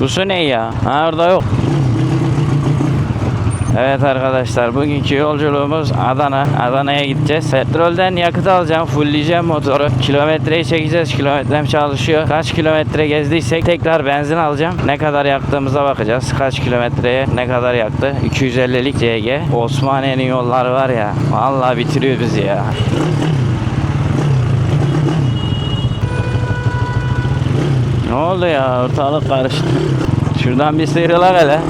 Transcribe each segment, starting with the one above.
Bu su ne ya? Ha orada yok. Evet arkadaşlar bugünkü yolculuğumuz Adana. Adana'ya gideceğiz. Petrolden yakıt alacağım. Fullleyeceğim motoru. Kilometreyi çekeceğiz. Kilometrem çalışıyor. Kaç kilometre gezdiysek tekrar benzin alacağım. Ne kadar yaktığımıza bakacağız. Kaç kilometreye ne kadar yaktı. 250'lik CG. Osmaniye'nin yolları var ya. Vallahi bitiriyor bizi ya. Oldu ya? Ortalık karıştı. Şuradan bir sıyrılak hele.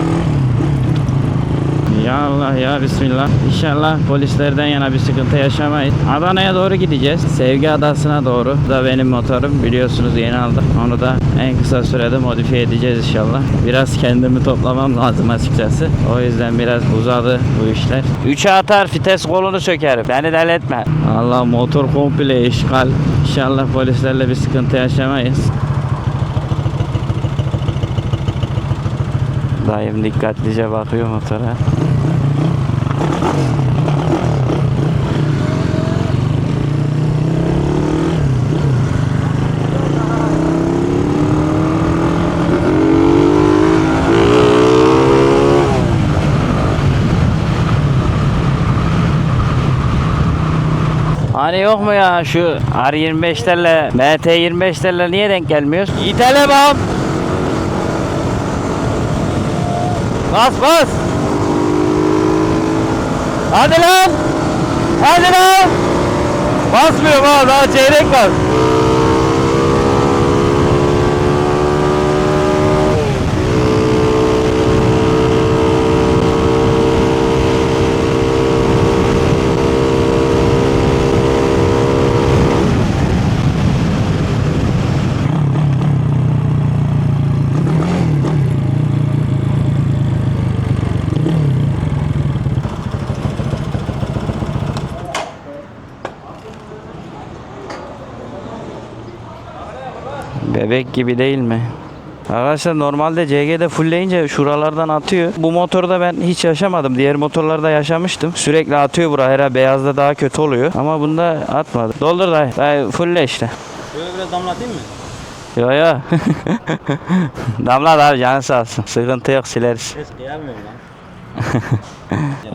Ya Allah ya Bismillah. İnşallah polislerden yana bir sıkıntı yaşamayız. Adana'ya doğru gideceğiz. Sevgi Adası'na doğru. Bu da benim motorum. Biliyorsunuz yeni aldım. Onu da en kısa sürede modifiye edeceğiz inşallah. Biraz kendimi toplamam lazım açıkçası. O yüzden biraz uzadı bu işler. 3'e atar vites kolunu sökerim. Beni etme. Allah motor komple işgal. İnşallah polislerle bir sıkıntı yaşamayız. Dayım dikkatlice bakıyor motora. Hani yok mu ya şu R25'lerle MT25'lerle niye denk gelmiyoruz? İtele bam. Bas bas. Hadi lan. Hadi lan. Basmıyor ha daha çeyrek var. Bebek gibi değil mi? Arkadaşlar normalde CG'de fullleyince şuralardan atıyor. Bu motorda ben hiç yaşamadım. Diğer motorlarda yaşamıştım. Sürekli atıyor bura. Herhalde beyazda daha kötü oluyor. Ama bunda atmadı. Doldur dayı. Dayı fullle işte. Böyle biraz damlatayım mı? Yo yo. Damla abi canı sağ olsun. Sıkıntı yok sileriz. Ses kıyamıyorum lan.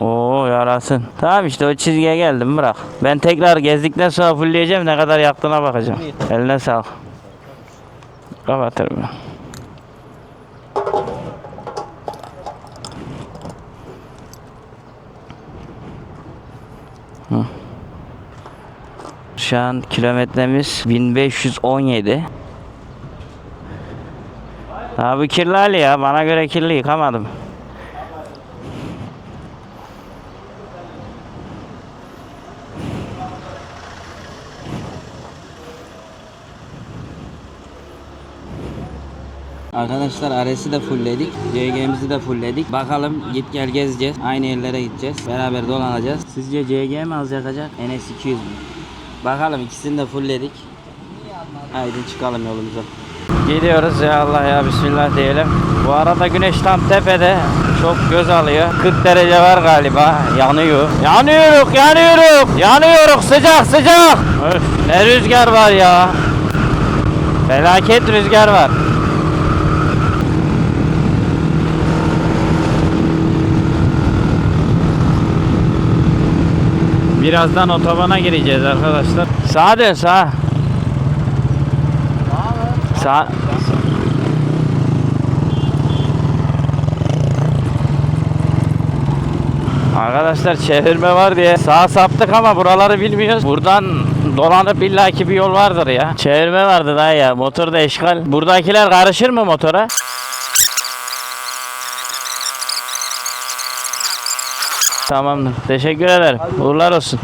Oo yarasın. Tamam işte o çizgiye geldim bırak. Ben tekrar gezdikten sonra fullleyeceğim ne kadar yaktığına bakacağım. Eline sağlık. Kapatırım. Hı. Şu an kilometremiz 1517. Abi kirli ya. Bana göre kirli yıkamadım. Arkadaşlar Ares'i de fullledik. CG'mizi de fullledik. Bakalım git gel gezeceğiz. Aynı yerlere gideceğiz. Beraber dolanacağız. Sizce CG mi az yakacak? NS 200 mü? Bakalım ikisini de fullledik. Haydi çıkalım yolumuza. Gidiyoruz ya Allah ya Bismillah diyelim. Bu arada güneş tam tepede. Çok göz alıyor. 40 derece var galiba. Yanıyor. Yanıyoruz, yanıyoruz. Yanıyoruz sıcak sıcak. Öf, ne rüzgar var ya. Felaket rüzgar var. Birazdan otobana gireceğiz arkadaşlar. Sağa dön sağa. Sağ. Arkadaşlar çevirme var diye sağa saptık ama buraları bilmiyoruz. Buradan dolanıp illaki bir yol vardır ya. Çevirme vardı daha ya. Motor da eşkal. Buradakiler karışır mı motora? Tamamdır. Teşekkür ederim. Uğurlar olsun.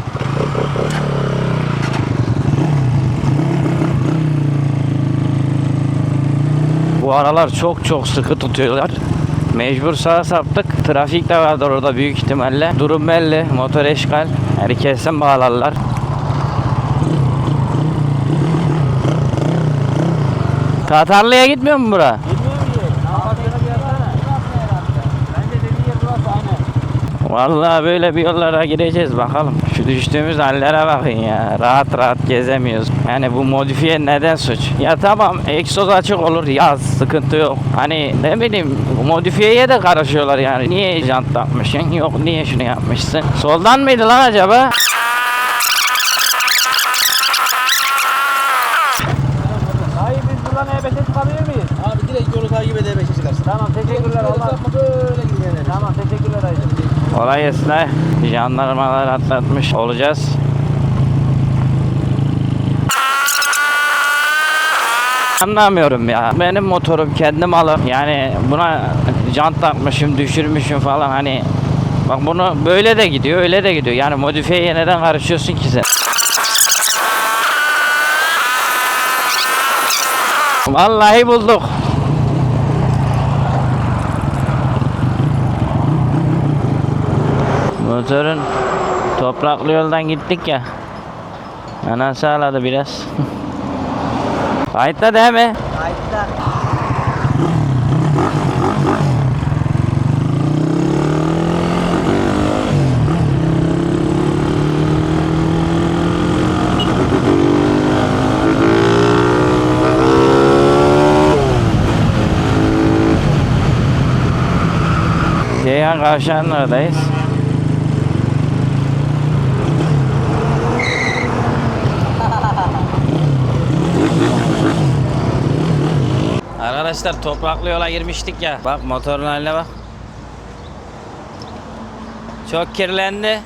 Bu aralar çok çok sıkı tutuyorlar. Mecbur sağa saptık. Trafik de vardır orada büyük ihtimalle. Durum belli. Motor eşkal. Herkesten bağlarlar. Tatarlı'ya gitmiyor mu bura? Bilmiyorum Vallahi böyle bir yollara gireceğiz bakalım. Şu düştüğümüz hallere bakın ya. Rahat rahat gezemiyoruz. Yani bu modifiye neden suç? Ya tamam egzoz açık olur yaz sıkıntı yok. Hani ne bileyim modifiyeye de karışıyorlar yani. Niye jant takmışsın? Yok niye şunu yapmışsın? Soldan mıydı lan acaba? Hayır biz buradan E5'e çıkabilir miyiz? Abi direkt yolu takip ede E5'e çıkarsın. Tamam teşekkürler Allah. Böyle gidiyor Tamam teşekkürler Ha. Jandarmalar atlatmış olacağız. Anlamıyorum ya. Benim motorum kendim alım. Yani buna jant takmışım, düşürmüşüm falan hani. Bak bunu böyle de gidiyor, öyle de gidiyor. Yani modifiyeye neden karışıyorsun ki sen? Vallahi bulduk. Motorun topraklı yoldan gittik ya. Anası ağladı biraz. Kayıtta değil mi? Kayıtta. Ceyhan Kavşağı'nın oradayız. Arkadaşlar topraklı yola girmiştik ya. Bak motorun haline bak. Çok kirlendi.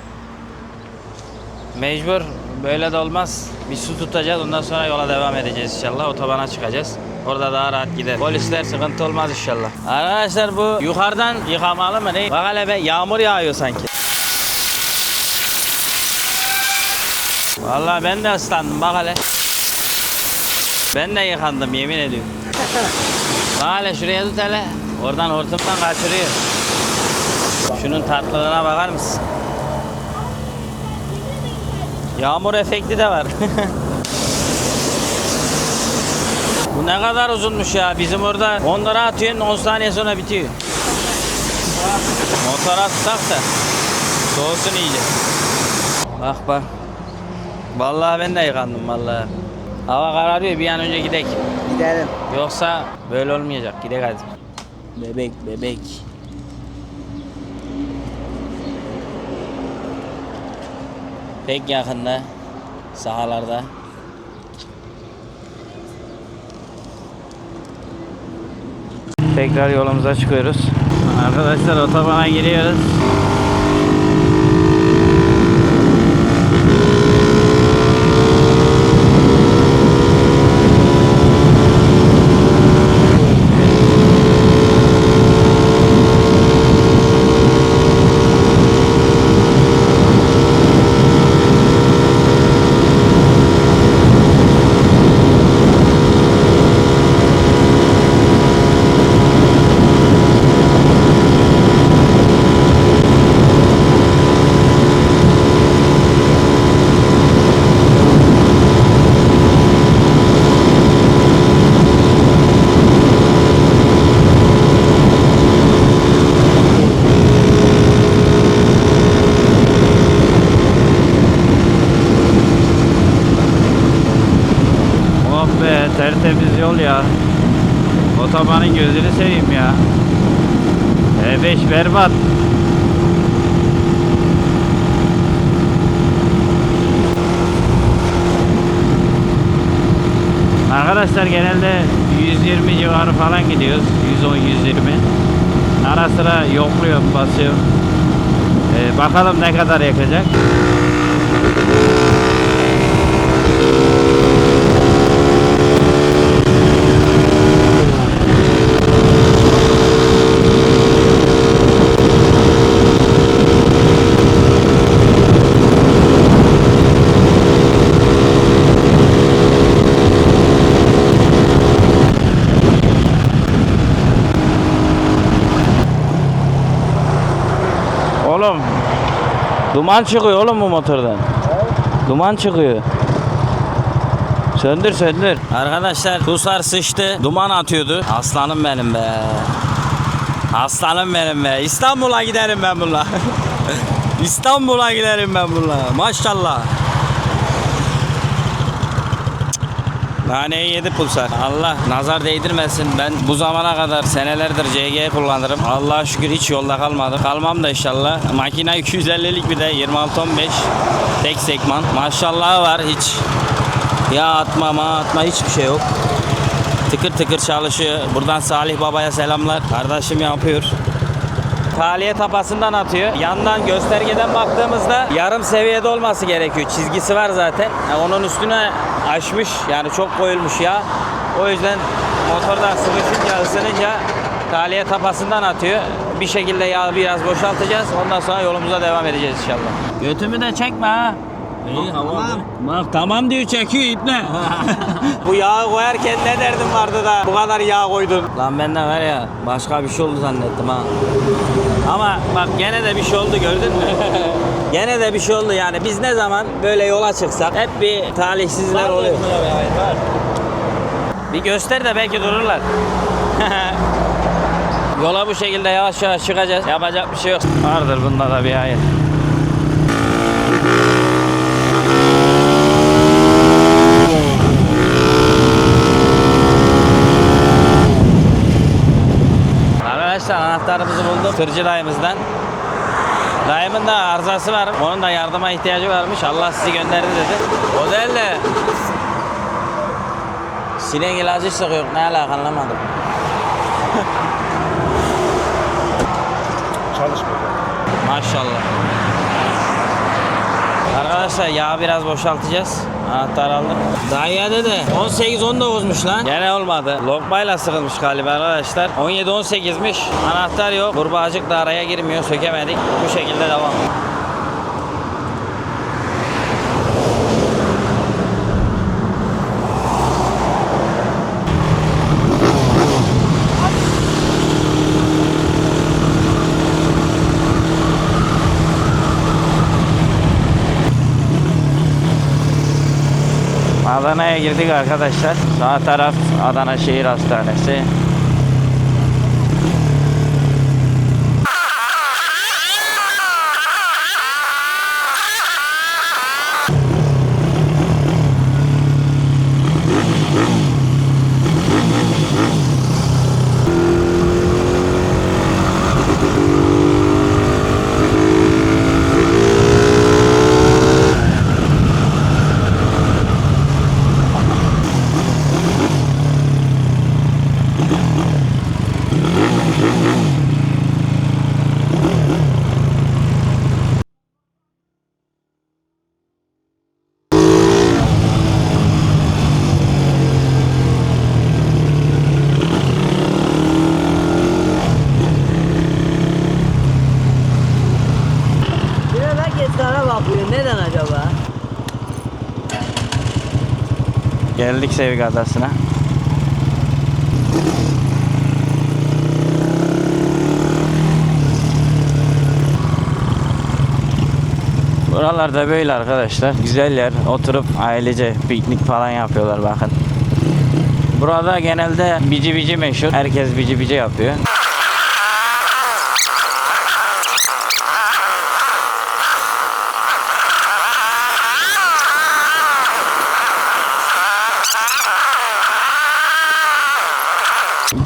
Mecbur böyle de olmaz. Bir su tutacağız ondan sonra yola devam edeceğiz inşallah. Otobana çıkacağız. Orada daha rahat gider. Polisler sıkıntı olmaz inşallah. Arkadaşlar bu yukarıdan yıkamalı mı ne? Bak hele be yağmur yağıyor sanki. Vallahi ben de ıslandım bak hele. Ben de yıkandım yemin ediyorum. Bak hele şuraya tut hele. Oradan hortumdan kaçırıyor. Şunun tatlılığına bakar mısın? Yağmur efekti de var. Bu ne kadar uzunmuş ya. Bizim orada 10 lira atıyorsun 10 saniye sonra bitiyor. Motora tutsak da soğusun iyice. Bak bak. Vallahi ben de yıkandım vallahi. Hava kararıyor bir an önce gidek. Gidelim. Yoksa böyle olmayacak. Gidek hadi. Bebek bebek. Pek yakında sahalarda. Tekrar yolumuza çıkıyoruz. Arkadaşlar otobana giriyoruz. Tertemiz yol ya. Otobanın gözünü seveyim ya. E5 berbat. Arkadaşlar genelde 120 civarı falan gidiyoruz. 110 120. Ara sıra yokluyorum, basıyorum. Ee, bakalım ne kadar yakacak. Oğlum duman çıkıyor oğlum bu motordan. Duman çıkıyor. Söndür söndür. Arkadaşlar Tusar sıçtı. Duman atıyordu. Aslanım benim be. Aslanım benim be. İstanbul'a giderim ben bununla. İstanbul'a giderim ben bununla. Maşallah. Naneyi yedi pulsar. Allah nazar değdirmesin. Ben bu zamana kadar senelerdir CG kullanırım. Allah'a şükür hiç yolda kalmadım. Kalmam da inşallah. Makine 250'lik bir de 2615 tek sekman. Maşallah var hiç. Ya atma ma atma hiçbir şey yok. Tıkır tıkır çalışıyor. Buradan Salih Baba'ya selamlar. Kardeşim yapıyor. Taliye tapasından atıyor. Yandan göstergeden baktığımızda yarım seviyede olması gerekiyor. Çizgisi var zaten. Ya onun üstüne aşmış. Yani çok koyulmuş ya. O yüzden motordan sıvışınca ısınınca taliye tapasından atıyor. Bir şekilde yağı biraz boşaltacağız. Ondan sonra yolumuza devam edeceğiz inşallah. Götümü de çekme ha. İyi tamam. Bak tamam diyor çekiyor iple. bu yağı koyarken ne derdim vardı da bu kadar yağ koydun. Lan ben de var ya başka bir şey oldu zannettim ha. Ama bak gene de bir şey oldu gördün mü? gene de bir şey oldu yani biz ne zaman böyle yola çıksak hep bir talihsizler oluyor. Bir göster de belki dururlar. Yola bu şekilde yavaş yavaş çıkacağız. Yapacak bir şey yok. Vardır bunda da bir hayır. Arkadaşlar anahtarımızı bulduk tırcı dayımızdan. Dayımın da arızası var. Onun da yardıma ihtiyacı varmış. Allah sizi gönderdi dedi. O değil de sinek ilacı sıkıyor. Ne alaka anlamadım. Çalışmıyor. Maşallah. Arkadaşlar yağı biraz boşaltacağız. Anahtar aldım. Daha iade de 18-19'muş lan. Gene olmadı. Lokmayla sıkılmış galiba arkadaşlar. 17-18'miş. Anahtar yok. Kurbağacık da araya girmiyor. Sökemedik. Bu şekilde devam. Adana'ya girdik arkadaşlar. Sağ taraf Adana Şehir Hastanesi. Biraz herkeslere bakıyor. Neden acaba? Geldik Sevgi Adası'na. Buralarda böyle arkadaşlar. Güzel yer. Oturup ailece piknik falan yapıyorlar bakın. Burada genelde bici bici meşhur. Herkes bici bici yapıyor.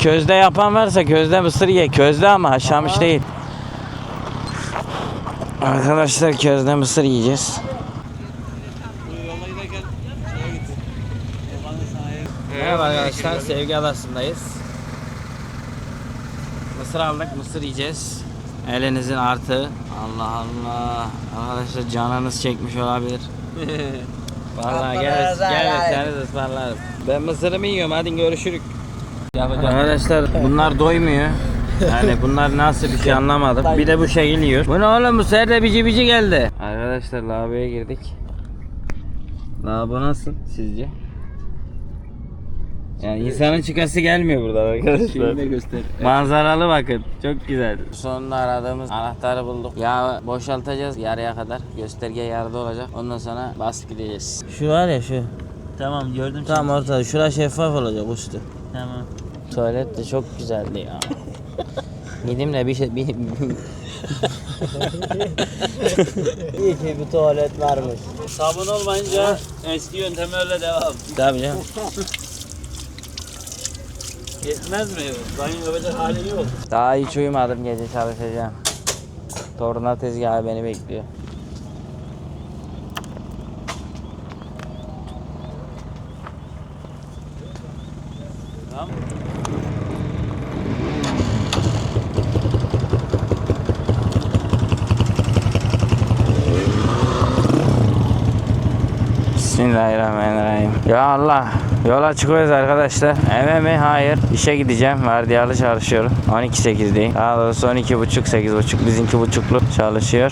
Közde yapan varsa közde mısır ye. Közde ama haşlanmış değil. Arkadaşlar közde mısır yiyeceğiz. Merhaba arkadaşlar, Sevgi Adası'ndayız. Mısır aldık, mısır yiyeceğiz. Elinizin artığı. Allah Allah. Arkadaşlar canınız çekmiş olabilir. Vallahi gel, gel seni ısmarlarım. Ben mısırımı yiyorum, hadi görüşürük. Arkadaşlar bunlar doymuyor. Yani bunlar nasıl bir şey anlamadım. Bir de bu şekil yiyor. Bu ne oğlum bu sefer de bici bici geldi. Arkadaşlar lavaboya girdik. Lavabo nasıl sizce? Yani insanın çıkası gelmiyor burada arkadaşlar. göster. Manzaralı bakın. Çok güzel. Sonunda aradığımız anahtarı bulduk. Yağı boşaltacağız yarıya kadar. Gösterge yarıda olacak. Ondan sonra basıp gideceğiz. Şu var ya şu. Tamam gördüm Tam ortada. Şura şeffaf olacak üstü. Tamam. Tuvalet de çok güzeldi ya. Gideyim de bir şey... Bir... İyi ki bir tuvalet varmış. Sabun olmayınca eski yöntem öyle devam. Tabii canım. Yetmez mi? Banyo yapacak halin yok. Daha hiç uyumadım gece çalışacağım. Torna tezgahı beni bekliyor. Tamam. Bismillahirrahmanirrahim. Ya Allah. Yola çıkıyoruz arkadaşlar. Eve mi? Hayır. İşe gideceğim. Vardiyalı çalışıyorum. 12.8'deyim. Daha doğrusu 12.30 8.30 bizimki buçuklu çalışıyor.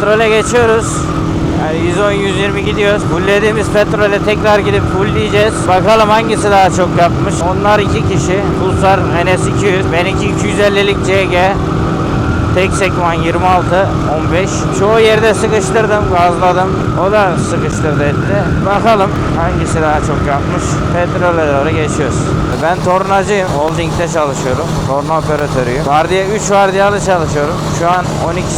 Petrole geçiyoruz. Yani 110-120 gidiyoruz. Fullediğimiz petrole tekrar gidip fullleyeceğiz. Bakalım hangisi daha çok yapmış. Onlar iki kişi. Pulsar NS200. Benimki 250'lik CG. Tek sekman 26, 15. Çoğu yerde sıkıştırdım, gazladım. O da sıkıştırdı etti. Bakalım hangisi daha çok yapmış. Petrole doğru geçiyoruz. Ben tornacıyım. Holding'de çalışıyorum. Torna operatörüyüm. Vardiya 3 vardiyalı çalışıyorum. Şu an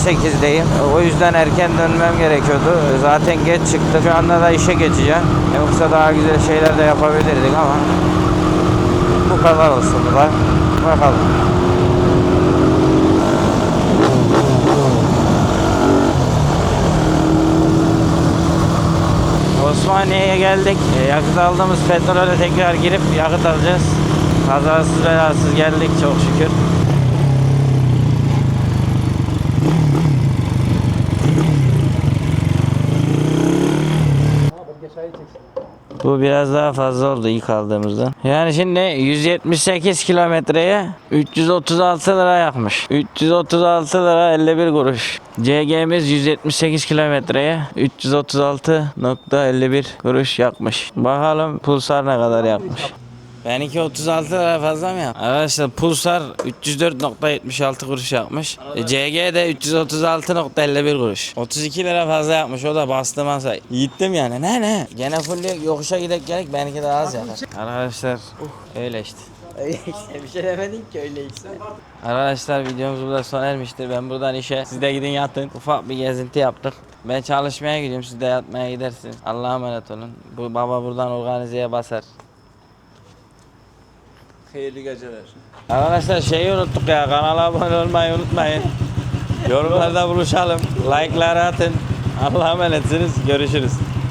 12.8'deyim. O yüzden erken dönmem gerekiyordu. Zaten geç çıktı. Şu anda da işe geçeceğim. Yoksa daha güzel şeyler de yapabilirdik ama bu kadar olsun. Bakalım. Osmaniye'ye geldik. E, yakıt aldığımız petrole tekrar girip yakıt alacağız. Kazasız belasız geldik çok şükür. Bu biraz daha fazla oldu ilk aldığımızda. Yani şimdi 178 kilometreye 336 lira yakmış. 336 lira 51 kuruş. CG'miz 178 kilometreye 336.51 kuruş yakmış. Bakalım Pulsar ne kadar yakmış. Benimki 36 lira fazla mı yaptı? Arkadaşlar Pulsar 304.76 kuruş yapmış. E, CG de 336.51 kuruş. 32 lira fazla yapmış o da bastı masa. Gittim yani ne ne? Gene full yokuşa gidek gerek benimki de az yakar. Arkadaşlar öyle işte. Öyle işte bir şey demedin ki öyle işte. Arkadaşlar videomuz burada sona ermiştir. Ben buradan işe siz de gidin yatın. Ufak bir gezinti yaptık. Ben çalışmaya gidiyorum siz de yatmaya gidersiniz. Allah'a emanet olun. Bu baba buradan organizeye basar. Hayırlı geceler. Arkadaşlar şeyi unuttuk ya kanala abone olmayı unutmayın. Yorumlarda buluşalım. Like'ları atın. Allah'a emanetsiniz. Görüşürüz.